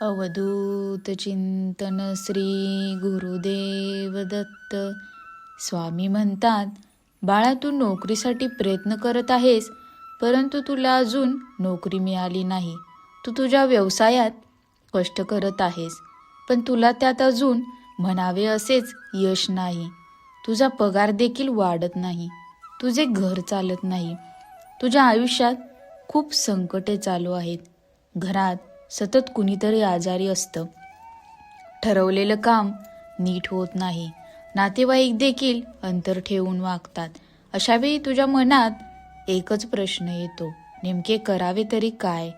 अवधूत चिंतन श्री गुरुदेव दत्त. स्वामी म्हणतात बाळा तू नोकरीसाठी प्रयत्न करत आहेस परंतु तुला अजून नोकरी मिळाली नाही. तू तुझ्या व्यवसायात कष्ट करत आहेस पण तुला त्यात अजून म्हणावे असेच यश नाही. तुझा पगार देखील वाढत नाही. तुझे घर चालत नाही. तुझ्या आयुष्यात खूप संकटे चालू आहेत. घरात सतत कुणीतरी आजारी असतं. ठरवलेलं काम नीट होत नाही. नातेवाईक देखील अंतर ठेवून वागतात. अशावेळी तुझ्या मनात एकच प्रश्न येतो. नेमके करावे तरी काय?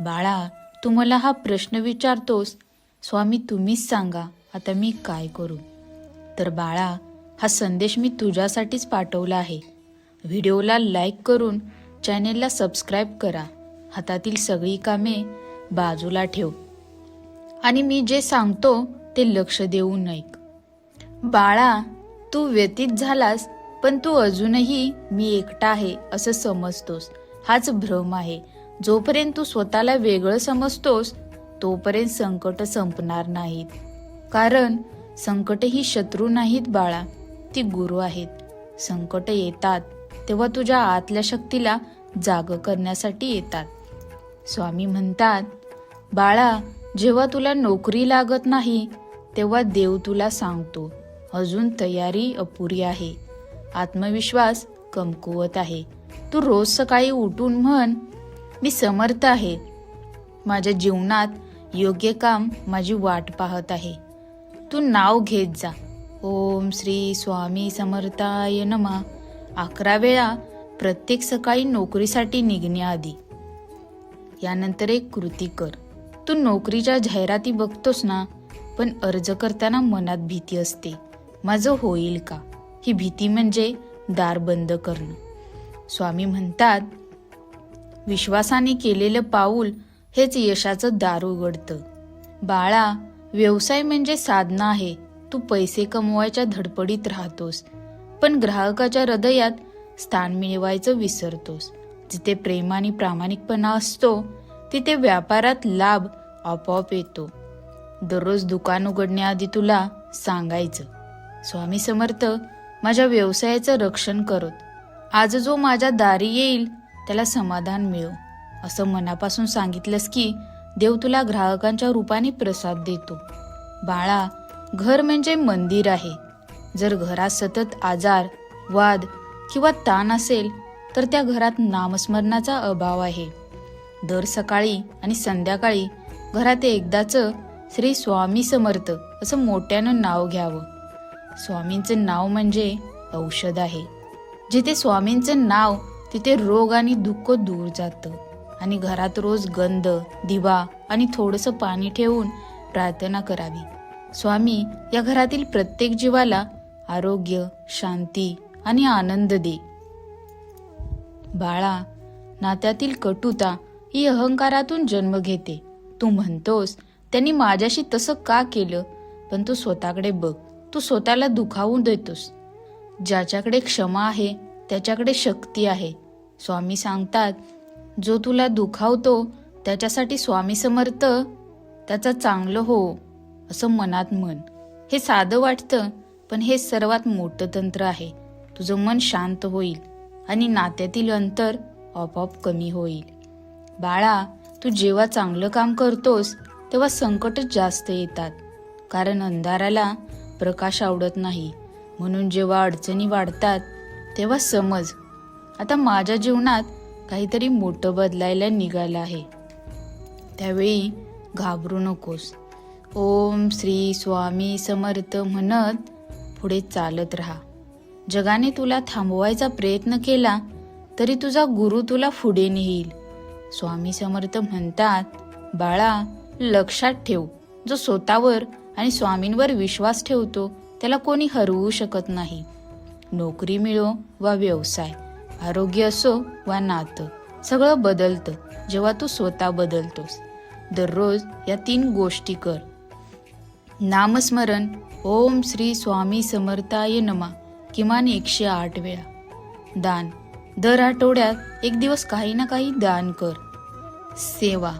बाळा तू मला हा प्रश्न विचारतोस. स्वामी तुम्हीच सांगा. आता मी काय करू? तर बाळा हा संदेश मी तुझ्यासाठीच पाठवला आहे. व्हिडिओला लाईक करून चॅनेलला सबस्क्राईब करा. हातातील सगळी कामे बाजूला ठेव. आणि मी जे सांगतो ते लक्ष देऊन ऐक. बाळा तू व्यतीत झालास पण तू अजूनही मी एकटा आहे असं समजतोस. हाच भ्रम आहे. जोपर्यंत तू स्वतःला वेगळं समजतोस तोपर्यंत संकट संपणार नाहीत. कारण संकट ही शत्रू नाहीत बाळा ती गुरु आहेत. संकट येतात तेव्हा तुझ्या आतल्या शक्तीला जाग करण्यासाठी येतात. स्वामी म्हणतात बाळा जेव्हा तुला नोकरी लागत नाही तेव्हा देव तुला सांगतो अजून तयारी अपुरी आहे. आत्मविश्वास कमकुवत आहे. तू रोज सकाळी उठून म्हण मी समर्थ आहे. माझ्या जीवनात योग्य काम माझी वाट पाहत आहे. तू नाव घेत जा. ओम श्री स्वामी समर्थाय नमा. अकरा वेळा प्रत्येक सकाळी नोकरीसाठी निघण्याआधी. यानंतर एक कृती कर. तू नोकरीच्या जाहिराती बघतोस ना पण अर्ज करताना मनात भीती असते. माझं होईल का? ही भीती म्हणजे दार बंद करणं. स्वामी म्हणतात विश्वासाने केलेलं पाऊल हेच यशाचं दार उघडतं. बाळा व्यवसाय म्हणजे साधना आहे. तू पैसे कमवायच्या धडपडीत राहतोस पण ग्राहकाच्या हृदयात स्थान मिळवायचं विसरतोस. जिथे प्रेम आणि प्रामाणिकपणा असतो तिथे व्यापारात लाभ आपोआप येतो. दररोज दुकान उघडण्याआधी तुला सांगायचं स्वामी समर्थ माझ्या व्यवसायाचं रक्षण करत. आज जो माझ्या दारी येईल त्याला समाधान मिळो. असं मनापासून सांगितलंस की देव तुला ग्राहकांच्या रूपाने प्रसाद देतो. बाळा घर म्हणजे मंदिर आहे. जर घरात सतत आजार वाद किंवा ताण असेल तर त्या घरात नामस्मरणाचा अभाव आहे. दर सकाळी आणि संध्याकाळी घरात एकदाच श्री स्वामी समर्थ असं मोठ्यानं नाव घ्यावं. स्वामींचं नाव म्हणजे औषध आहे. जिथे स्वामींचं नाव तिथे रोग आणि दुःख दूर जातं. आणि घरात रोज गंध दिवा आणि थोडंसं पाणी ठेवून प्रार्थना करावी. स्वामी या घरातील प्रत्येक जीवाला आरोग्य शांती आणि आनंद दे. बाळा नात्यातील कटुता ही अहंकारातून जन्म घेते. तू म्हणतोस त्यांनी माझ्याशी तसं का केलं? पण तू स्वतःकडे बघ तू स्वतःला दुखावून देतोस. ज्याच्याकडे क्षमा आहे त्याच्याकडे शक्ती आहे. स्वामी सांगतात जो तुला दुखावतो त्याच्यासाठी स्वामी समर्थ त्याचा चांगलं हो असं मनात मन हे साधं वाटतं पण हे सर्वात मोठं तंत्र आहे. तुझं मन शांत होईल आणि नात्यातील अंतर आपोआप कमी होईल. बाळा तू जेव्हा चांगलं काम करतोस तेव्हा संकटच जास्त येतात. कारण अंधाराला प्रकाश आवडत नाही. म्हणून जेव्हा अडचणी वाढतात तेव्हा समज. आता माझ्या जीवनात काहीतरी मोठं बदलायला निघालं आहे. त्यावेळी घाबरू नकोस. ओम श्री स्वामी समर्थ म्हणत पुढे चालत राहा. जगाने तुला थांबवायचा प्रयत्न केला तरी तुझा गुरु तुला पुढे नेईल. स्वामी समर्थ म्हणतात बाळा लक्षात ठेव. जो स्वतःवर आणि स्वामींवर विश्वास ठेवतो त्याला कोणी हरवू शकत नाही. नोकरी मिळो वा व्यवसाय आरोग्य असो वा नातं सगळं बदलतं जेव्हा तू स्वतः बदलतोस. दररोज या तीन गोष्टी कर. नामस्मरण ओम श्री स्वामी समर्थाय नमा. किमान एकशे आठ वेळा. दान दर आठवड्यात एक दिवस काही ना काही दान कर. सेवा.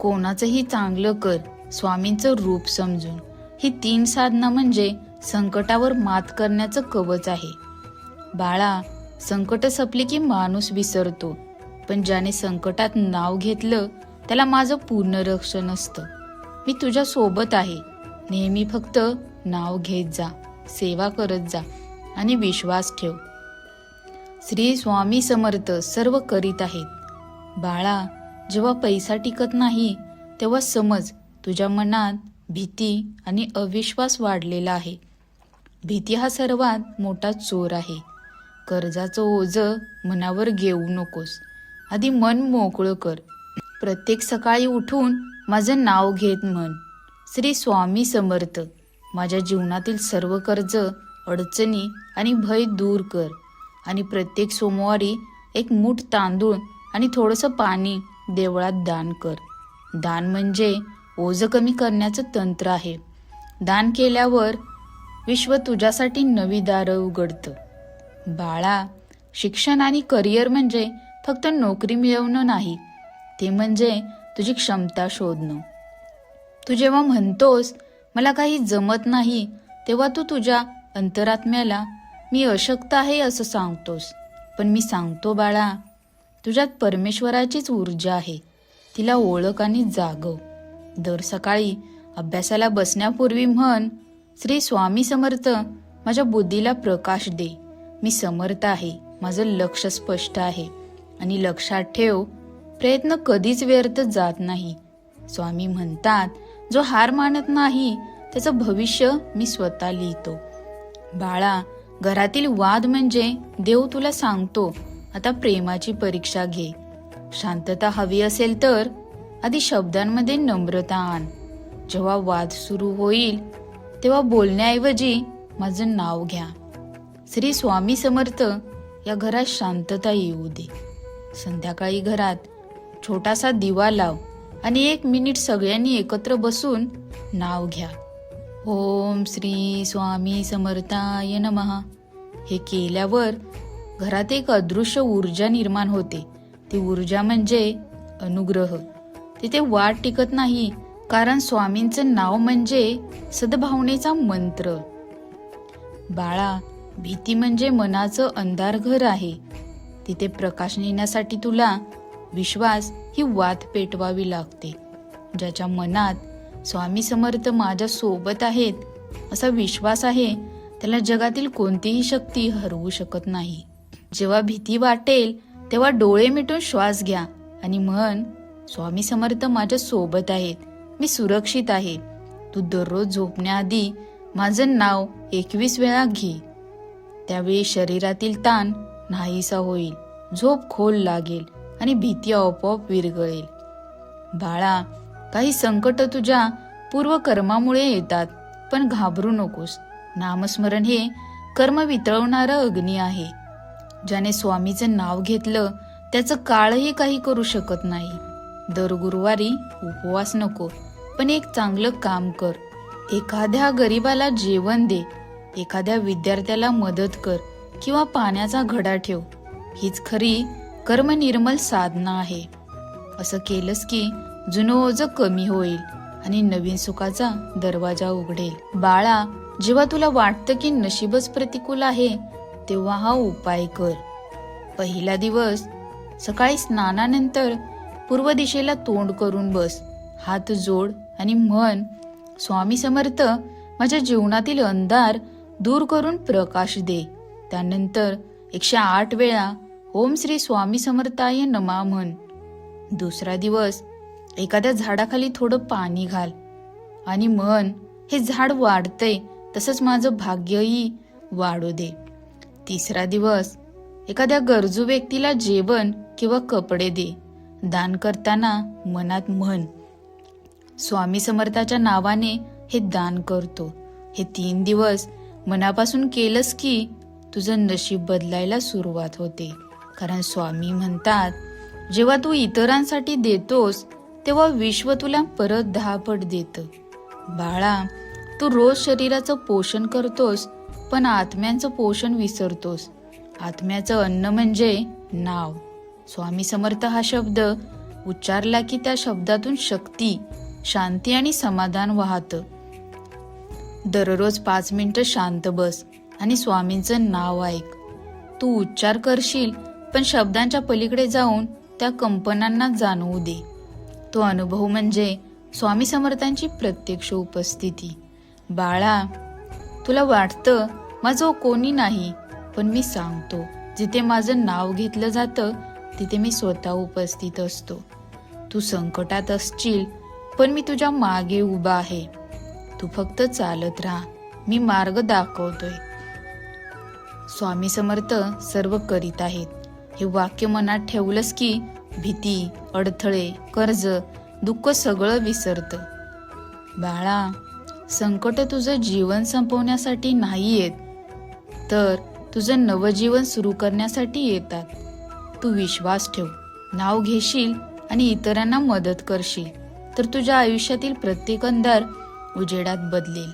कोणाचंही चांगलं कर स्वामींचं रूप समजून. ही तीन साधना म्हणजे संकटावर मात करण्याचं कवच आहे. बाळा संकट सपली की माणूस विसरतो. पण ज्याने संकटात नाव घेतलं त्याला माझं पूर्ण रक्षण असतं. मी तुझ्या सोबत आहे. नेहमी फक्त नाव घेत जा सेवा करत जा आणि विश्वास ठेव. श्री स्वामी समर्थ सर्व करीत आहेत. बाळा जेव्हा पैसा टिकत नाही तेव्हा समज तुझ्या मनात भीती आणि अविश्वास वाढलेला आहे. भीती हा सर्वात मोठा चोर आहे. कर्जाचं ओझं मनावर घेऊ नकोस. आधी मन मोकळं कर. प्रत्येक सकाळी उठून माझं नाव घेत म्हण. श्री स्वामी समर्थ माझ्या जीवनातील सर्व कर्ज अडचणी आणि भय दूर कर. आणि प्रत्येक सोमवारी एक मूठ तांदूळ आणि थोडंसं पाणी देवळात दान कर. दान म्हणजे ओझं कमी करण्याचं तंत्र आहे. दान केल्यावर विश्व तुझ्यासाठी नवी दारं उघडतं. बाळा शिक्षण आणि करिअर म्हणजे फक्त नोकरी मिळवणं नाही ते म्हणजे तुझी क्षमता शोधणं. तू जेव्हा म्हणतोस मला काही जमत नाही तेव्हा तू तुझ्या अंतरात्म्याला मी अशक्त आहे असं सांगतोस. पण मी सांगतो बाळा तुझ्यात परमेश्वराचीच ऊर्जा आहे. तिला ओळख आणि जागव. दर सकाळी अभ्यासाला बसण्यापूर्वी म्हण श्री स्वामी समर्थ माझ्या बुद्धीला प्रकाश दे. मी समर्थ आहे. माझं लक्ष स्पष्ट आहे. आणि लक्षात ठेव प्रयत्न कधीच व्यर्थ जात नाही स्वामी म्हणतात जो हार मानत नाही त्याचं भविष्य मी स्वतः लिहितो. बाळा घरातील वाद म्हणजे देव तुला सांगतो. आता प्रेमाची परीक्षा घे. शांतता हवी असेल तर आधी शब्दांमध्ये नम्रता आण. जेव्हा वाद सुरू होईल तेव्हा बोलण्याऐवजी माझं नाव घ्या. श्री स्वामी समर्थ या घरात शांतता येऊ दे. संध्याकाळी घरात छोटासा दिवा लाव आणि एक मिनिट सगळ्यांनी एकत्र बसून नाव घ्या. ओम श्री स्वामी समर्थाय नमहा हे केल्यावर घरात एक अदृश्य ऊर्जा निर्माण होते. ती ऊर्जा म्हणजे अनुग्रह. तिथे वाट टिकत नाही कारण स्वामींचं नाव म्हणजे सद्भावनेचा मंत्र. बाळा भीती म्हणजे मनाचं अंधार घर आहे. तिथे प्रकाश नेण्यासाठी तुला विश्वास ही वात पेटवावी लागते. ज्याच्या मनात स्वामी समर्थ माझ्या सोबत आहेत असा विश्वास आहे त्याला जगातील कोणतीही शक्ती हरवू शकत नाही. जेव्हा भीती वाटेल तेव्हा डोळे मिटून श्वास घ्या आणि म्हण स्वामी समर्थ माझ्या सोबत आहेत मी सुरक्षित आहे. तू दररोज झोपण्याआधी माझं नाव एकवीस वेळा घे. त्यावेळी शरीरातील ताण नाहीसा होईल झोप खोल लागेल आणि भीती आपोआप विरगळेल बाळा काही संकट तुझ्या पूर्वकर्मामुळे येतात पण घाबरू नकोस. नामस्मरण हे कर्म वितळवणारं अग्नी आहे. ज्याने स्वामीचं नाव घेतलं त्याचं काळही काही करू शकत नाही. दर गुरुवारी उपवास नको पण एक चांगलं काम कर. एखाद्या गरीबाला जेवण दे एखाद्या विद्यार्थ्याला मदत कर किंवा पाण्याचा घडा ठेव. हीच खरी कर्मनिर्मल साधना आहे. असं केलंस की जुनं ओझं कमी होईल आणि नवीन सुखाचा दरवाजा उघडेल. बाळा जेव्हा तुला वाटतं की नशीबच प्रतिकूल आहे तेव्हा हा उपाय कर. पहिला दिवस सकाळी स्नानानंतर पूर्व दिशेला तोंड करून बस. हात जोड आणि म्हण स्वामी समर्थ माझ्या जीवनातील अंधार दूर करून प्रकाश दे. त्यानंतर एकशे आठ वेळा ओम श्री स्वामी समर्थाय नमा म्हण. दुसरा दिवस एखाद्या झाडाखाली थोडं पाणी घाल आणि म्हण हे झाड वाढतंय तसंच माझं भाग्यही वाढू दे. तिसरा दिवस. एखाद्या गरजू व्यक्तीला जेवण किंवा कपडे दे. दान करताना मनात म्हण. स्वामी समर्थाच्या नावाने हे दान करतो. हे तीन दिवस मनापासून केलंस की तुझं नशीब बदलायला सुरुवात होते. कारण स्वामी म्हणतात जेव्हा तू इतरांसाठी देतोस तेव्हा विश्व तुला परत दहा पट देतं. बाळा तू रोज शरीराचं पोषण करतोस पण आत्म्यांचं पोषण विसरतोस. आत्म्याचं अन्न म्हणजे नाव. स्वामी समर्थ हा शब्द उच्चारला की त्या शब्दातून शक्ती शांती आणि समाधान वाहतं. दररोज पाच मिनिटं शांत बस आणि स्वामींचं नाव ऐक. तू उच्चार करशील पण शब्दांच्या पलीकडे जाऊन त्या कंपनांना जाणवू दे. तो अनुभव म्हणजे स्वामी समर्थांची प्रत्यक्ष उपस्थिती. बाळा तुला वाटतं माझं कोणी नाही पण मी सांगतो जिथे माझं नाव घेतलं जातं तिथे मी स्वतः उपस्थित असतो. तू संकटात असशील पण मी तुझ्या मागे उभा आहे. तू फक्त चालत राहा मी मार्ग दाखवतोय. स्वामी समर्थ सर्व करीत आहेत. हे वाक्य मनात ठेवलंस की भीती अडथळे कर्ज दुःख सगळं विसरतं. बाळा संकट तुझं जीवन संपवण्यासाठी नाही येत तर तुझं नवजीवन सुरू करण्यासाठी येतात. तू विश्वास ठेव नाव घेशील आणि इतरांना मदत करशील तर तुझ्या आयुष्यातील प्रत्येक अंधार उजेडात बदलेल.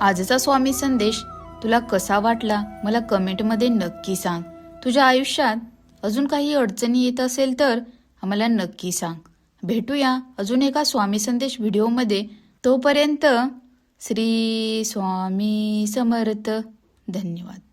आजचा स्वामी संदेश तुला कसा वाटला मला कमेंटमध्ये नक्की सांग. तुझ्या आयुष्यात अजून काही अडचणी येत असेल तर आम्हाला नक्की सांग. भेटूया अजून एका स्वामी संदेश व्हिडिओमध्ये. तोपर्यंत श्री स्वामी समर्थ. धन्यवाद.